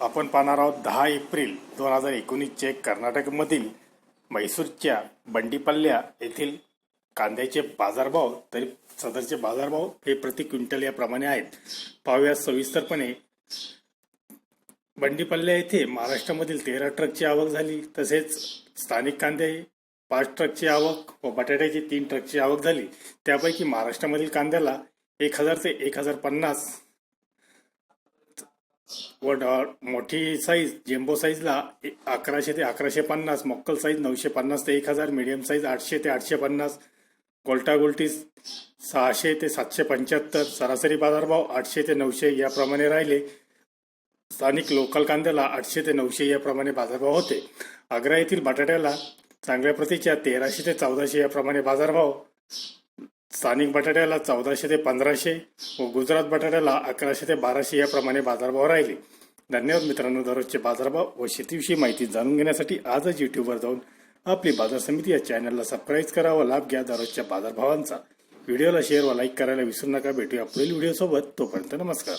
आपण पाहणार आहोत दहा एप्रिल दोन हजार एकोणीसचे कर्नाटकमधील म्हैसूरच्या बंडीपल्ल्या येथील कांद्याचे बाजारभाव तरी सदरचे बाजारभाव हे प्रति क्विंटल याप्रमाणे आहेत. पाहूया सविस्तरपणे. बंडीपल्ल्या येथे महाराष्ट्रामधील तेरा ट्रकची आवक झाली तसेच स्थानिक कांदे पाच ट्रकची आवक व बटाट्याची तीन ट्रकची आवक झाली. त्यापैकी महाराष्ट्रामधील कांद्याला एक हजार ते एक हजार पन्नास व डॉ- मोठी साईज जेम्बो साईजला ए- अकराशे ते अकराशे पन्नास मक्कल साईज नऊशे पन्नास ते एक हजार मिडियम साईज आठशे ते आठशे पन्नास गोल्टागोल्टी सहाशे ते सातशे पंच्याहत्तर सरासरी बाजारभाव आठशे ते नऊशे याप्रमाणे राहिले. स्थानिक लोकल कांद्याला आठशे ते नऊशे याप्रमाणे बाजारभाव होते. आग्रा येथील बटाट्याला चांगल्या प्रतीच्या तेराशे ते चौदाशे याप्रमाणे बाजारभाव. स्थानिक बटाट्याला चौदाशे ते पंधराशे व गुजरात बटाट्याला अकराशे ते बाराशे याप्रमाणे बाजारभाव राहिले. धन्यवाद मित्रांनो दररोजचे बाजारभाव व शेतीविषयी माहिती जाणून घेण्यासाठी आजच युट्यूबवर जाऊन आपली बाजार समिती या चॅनलला सबस्क्राईब करा व लाभ घ्या दररोजच्या बाजारभावांचा. व्हिडिओला शेअर व लाईक करायला विसरू नका. भेटूया पुढील व्हिडिओसोबत तोपर्यंत नमस्कार.